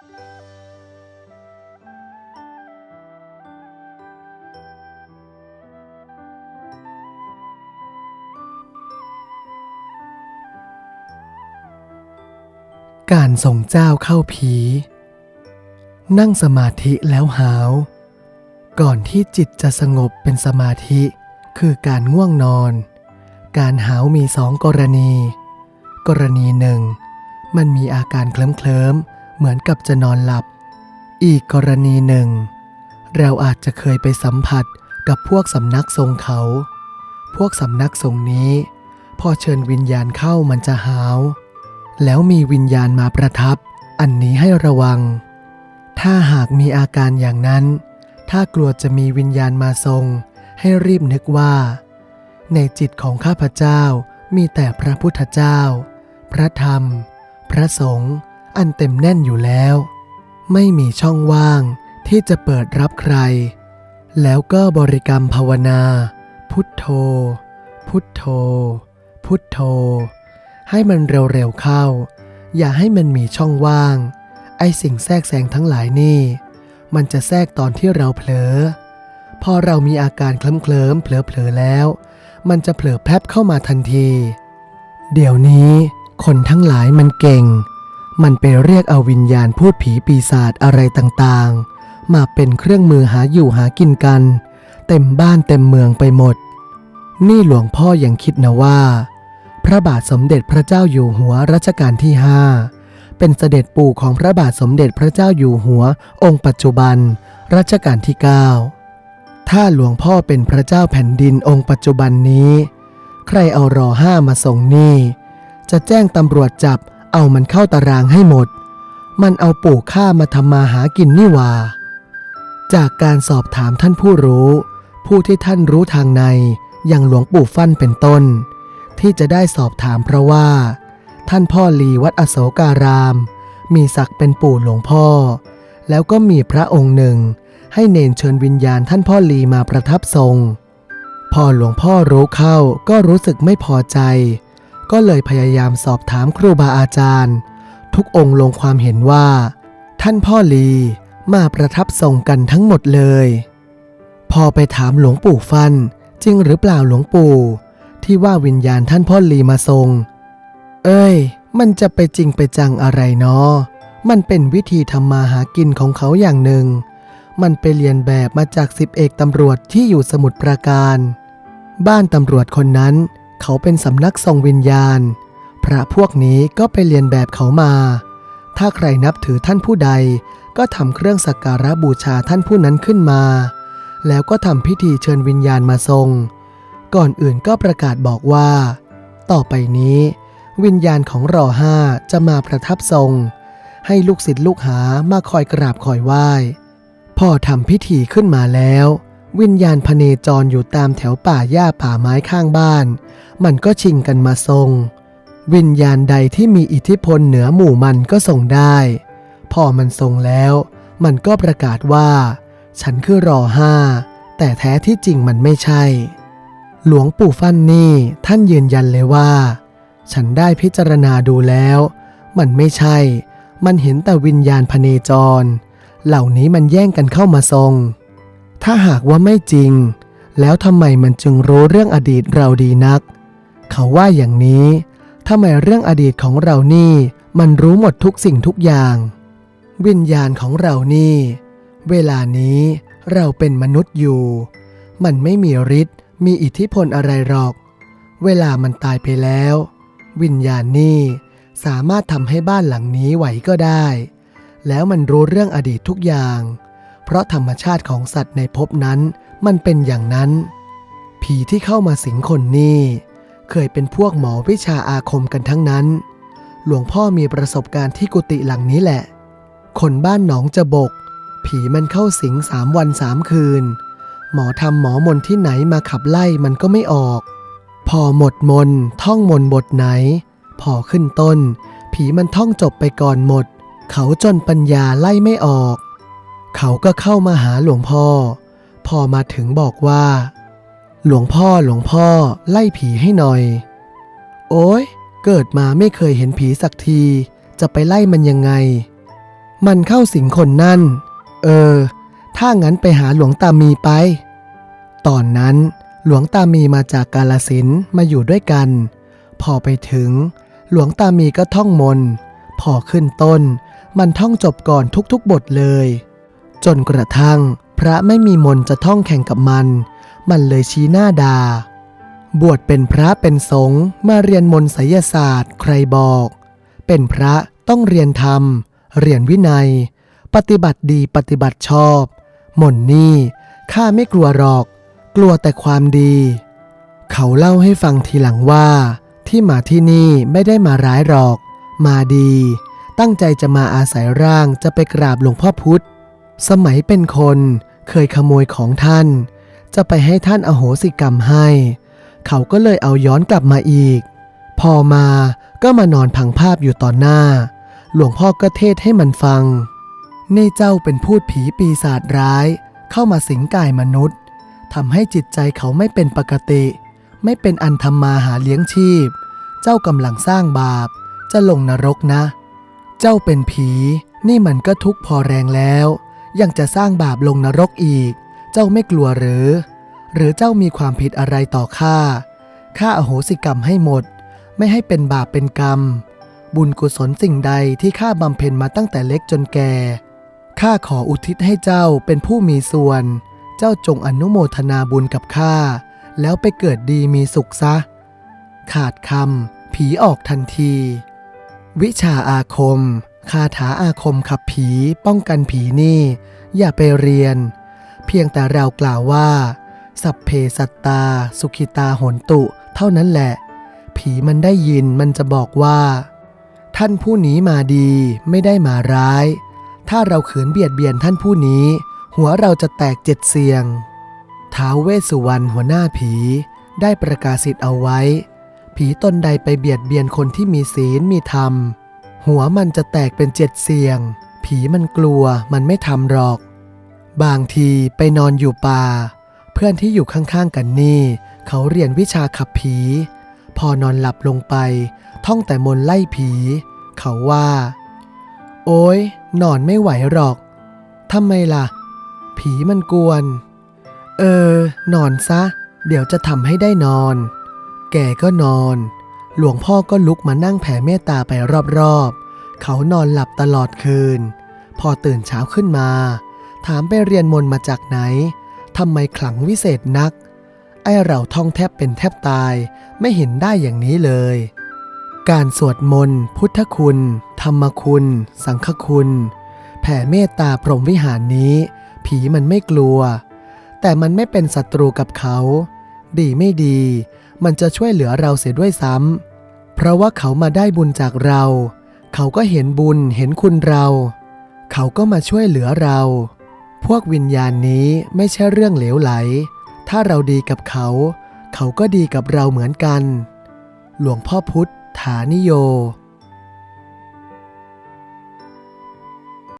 การส่งเจ้าเข้าผี นั่งสมาธิแล้วหาว ก่อนที่จิตจะสงบเป็นสมาธิคือการง่วงนอน การหาวมีสองกรณี กรณีหนึ่ง มันมีอาการเคลิ้มเคลิม เหมือนกับจะนอนหลับ อีกกรณีหนึ่ง เราอาจจะเคยไปสัมผัสกับพวกสำนักทรงเขา พวกสำนักทรงนี้ พอเชิญวิญญาณเข้ามันจะหาว แล้วมีวิญญาณมาประทับ อันนี้ให้ระวัง ถ้าหากมีอาการอย่างนั้น ถ้ากลัวจะมีวิญญาณมาทรง ให้รีบนึกว่า ในจิตของข้าพเจ้ามีแต่พระพุทธเจ้า พระธรรม พระสงฆ์ อันเต็มแน่นอยู่แล้ว ไม่มีช่องว่างที่จะเปิดรับใคร แล้วก็บริกรรมภาวนา พุทโธ พุทโธ พุทโธ ให้มันเร็วๆเข้า อย่าให้มันมีช่องว่าง ไอสิ่งแทรกแซงทั้งหลายนี่ มันจะแทรกตอนที่เราเผลอ พอเรามีอาการเคลิ้มเคลิมๆเผลอๆแล้ว มันจะเผลอแพบเข้ามาทันที เดี๋ยวนี้คนทั้งหลายมันเก่ง มันไปเรียกเอาวิญญาณพูดผีปีศาจอะไรต่างๆ มาเป็นเครื่องมือหาอยู่หากินกัน เต็มบ้านเต็มเมืองไปหมด นี่หลวงพ่ออยังคิดนะว่า พระบาทสมเด็จพระเจ้าอยู่หัวรัชกาลที่5เป็นเสด็จปู่ของพระบาทสมเด็จพระเจ้าอยู่หัว องค์ปัจจุบัน รัชกาลที่ 9 ถ้าหลวงพ่อเป็นพระเจ้าแผ่นดินองค์ปัจจุบันนี้ ใครเอารอห้ามาส่งนี่ จะแจ้งตำรวจจับ เอามันเข้าตารางให้หมด มันเอาปู่ข้ามาทำมาหากินนี่ว่า จากการสอบถามท่านผู้รู้ ผู้ที่ท่านรู้ทางในอย่างหลวงปู่ฟั่นเป็นต้น ที่จะได้สอบถามเพราะว่า ท่านพ่อลีวัดอโศการาม มีศักดิ์เป็นปู่หลวงพ่อ แล้วก็มีพระองค์หนึ่ง ให้เนนเชิญวิญญาณท่านพ่อลีมาประทับทรง พอหลวงพ่อรู้เข้าก็รู้สึกไม่พอใจ ก็เลยพยายามสอบถามครูบาอาจารย์ ทุกองค์ลงความเห็นว่า ท่านพ่อลีมาประทับทรงกันทั้งหมดเลย พอไปถามหลวงปู่ฟัน จริงหรือเปล่าหลวงปู่ ที่ว่าวิญญาณท่านพ่อลีมาทรง เอ้ย มันจะไปจริงไปจังอะไรเนาะมันเป็นวิธีทำมาหากินของเขาอย่างหนึ่ง มันไปเรียนแบบมาจากสิบเอกตำรวจที่อยู่สมุทรปราการ บ้านตำรวจคนนั้น เขาเป็นสำนักทรงวิญญาณ พระพวกนี้ก็ไปเรียนแบบเขามา ถ้าใครนับถือท่านผู้ใด ก็ทำเครื่องสักการะบูชาท่านผู้นั้นขึ้นมา แล้วก็ทำพิธีเชิญวิญญาณมาทรง ก่อนอื่นก็ประกาศบอกว่า ต่อไปนี้ วิญญาณของรอห้าจะมาประทับทรง ให้ลูกศิษย์ลูกหามาคอยกราบคอยไหว้พอทำพิธีขึ้นมาแล้ว วิญญาณพเนจรอยู่ตามแถวป่าหญ้าป่าไม้ข้างบ้าน มันก็ชิงกันมาทรง วิญญาณใดที่มีอิทธิพลเหนือหมู่มันก็ทรงได้ พอมันทรงแล้ว มันก็ประกาศว่า ฉันคือรอห้า แต่แท้ที่จริงมันไม่ใช่ หลวงปู่ฟั่นนี่ท่านยืนยันเลยว่า ฉันได้พิจารณาดูแล้ว มันไม่ใช่ มันเห็นแต่วิญญาณพเนจร เหล่านี้มันแย่งกันเข้ามาทรง ถ้าหากว่าไม่จริง แล้วทำไมมันจึงรู้เรื่องอดีตเราดีนัก เขาว่าอย่างนี้ทำไมเรื่องอดีตของเรานี่ มันรู้หมดทุกสิ่งทุกอย่าง วิญญาณของเรานี่ เวลานี้เราเป็นมนุษย์อยู่ มันไม่มีฤทธิ์มีอิทธิพลอะไรหรอก เวลามันตายไปแล้ว วิญญาณนี่สามารถทำให้บ้านหลังนี้ไหวก็ได้ แล้วมันรู้เรื่องอดีตทุกอย่าง เพราะธรรมชาติของสัตว์ในภพนั้นมันเป็นอย่างนั้น ผีที่เข้ามาสิงคนนี่เคยเป็นพวกหมอวิชาอาคมกันทั้งนั้น หลวงพ่อมีประสบการณ์ที่กุฏิหลังนี้แหละ คนบ้านหนองจะบก ผีมันเข้าสิงสามวันสามคืน หมอทำหมอมนที่ไหนมาขับไล่มันก็ไม่ออก พอหมดมนท่องมนบทไหน พอขึ้นต้น ผีมันท่องจบไปก่อนหมด เขาจนปัญญาไล่ไม่ออก เขาก็เข้ามาหาหลวงพ่อ พอมาถึงบอกว่า หลวงพ่อหลวงพ่อไล่ผีให้หน่อย โอ้ยเกิดมาไม่เคยเห็นผีสักที จะไปไล่มันยังไง มันเข้าสิงคนนั่น เออ ถ้างั้นไปหาหลวงตามีไป ตอนนั้นหลวงตามีมาจากกาลสินมาอยู่ด้วยกัน พอไปถึง หลวงตามีก็ท่องมนต์พอขึ้นต้น มันท่องจบก่อนทุกๆบทเลย จนกระทั่ง พระไม่มีมนจะท่องแข่งกับมัน มันเลยชี้หน้าดาบวชเป็นพระเป็นสงฆ์มาเรียนมนต์ไสยศาสตร์ ใครบอก เป็นพระต้องเรียนธรรม เรียนวินัย ปฏิบัติดีปฏิบัติชอบ หม่นนี่ข้าไม่กลัวหรอก กลัวแต่ความดี เขาเล่าให้ฟังทีหลังว่า ที่มาที่นี่ไม่ได้มาร้ายหรอก มาดี ตั้งใจจะมาอาศัยร่างจะไปกราบหลวงพ่อพุธ สมัยเป็นคนเคยขโมยของท่าน จะไปให้ท่านอโหสิกรรมให้ เขาก็เลยเอาย้อนกลับมาอีก พอมาก็มานอนพังภาพอยู่ต่อหน้า หลวงพ่อก็เทศให้มันฟัง ในเจ้าเป็นพูดผีปีศาจร้าย เข้ามาสิงกายมนุษย์ทำให้จิตใจเขาไม่เป็นปกติ ไม่เป็นอันทำมาหาเลี้ยงชีพ เจ้ากำลังสร้างบาป จะลงนรกนะ เจ้าเป็นผี นี่มันก็ทุกข์พอแรงแล้ว ยังจะสร้างบาปลงนรกอีก เจ้าไม่กลัวหรือ หรือเจ้ามีความผิดอะไรต่อข้า ข้าอโหสิกรรมให้หมด ไม่ให้เป็นบาปเป็นกรรม บุญกุศลสิ่งใดที่ข้าบำเพ็ญมาตั้งแต่เล็กจนแก่ ข้าขออุทิศให้เจ้าเป็นผู้มีส่วน เจ้าจงอนุโมทนาบุญกับข้า แล้วไปเกิดดีมีสุขซะ ขาดคำผีออกทันที วิชาอาคม คาถาอาคมขับผีป้องกันผีนี่ อย่าไปเรียน เพียงแต่เรากล่าวว่า สัพเพสัตตา สุขิตาหนตุ เท่านั้นแหละ ผีมันได้ยินมันจะบอกว่า ท่านผู้นี้มาดีไม่ได้มาร้าย ถ้าเราขืนเบียดเบียนท่านผู้นี้ หัวเราจะแตกเจ็ดเสียงท้าวเวสสุวรรณหัวหน้าผีได้ประกาศสิทธิ์เอาไว้ ผีตนใดไปเบียดเบียนคนที่มีศีลมีธรรม หัวมันจะแตกเป็นเจ็ดเสียง ผีมันกลัวมันไม่ทำหรอก บางทีไปนอนอยู่ป่า เพื่อนที่อยู่ข้างๆกันนี่ เขาเรียนวิชาขับผี พอนอนหลับลงไป ท่องแต่มนไล่ผี เขาว่า โอ้ยนอนไม่ไหวหรอกทำไมล่ะ ผีมันกวน เออ นอนซะ เดี๋ยวจะทำให้ได้นอน แกก็นอน หลวงพ่อก็ลุกมานั่งแผ่เมตตาไปรอบๆ เขานอนหลับตลอดคืน พอตื่นเช้าขึ้นมา ถามไปเรียนมนมาจากไหนทำไมขลังวิเศษนัก ไอเราท่องแทบเป็นแทบตายไม่เห็นได้อย่างนี้เลย การสวดมนต์ พุทธคุณ ธรรมคุณ สังฆคุณ แผ่เมตตาพรหมวิหารนี้ ผีมันไม่กลัว แต่มันไม่เป็นศัตรูกับเขา ดีไม่ดี มันจะช่วยเหลือเราเสียด้วยซ้ำ เพราะว่าเขามาได้บุญจากเรา เขาก็เห็นบุญเห็นคุณเรา เขาก็มาช่วยเหลือเรา พวกวิญญาณนี้ไม่ใช่เรื่องเหลวไหล ถ้าเราดีกับเขา เขาก็ดีกับเราเหมือนกัน หลวงพ่อพุธฐานิโย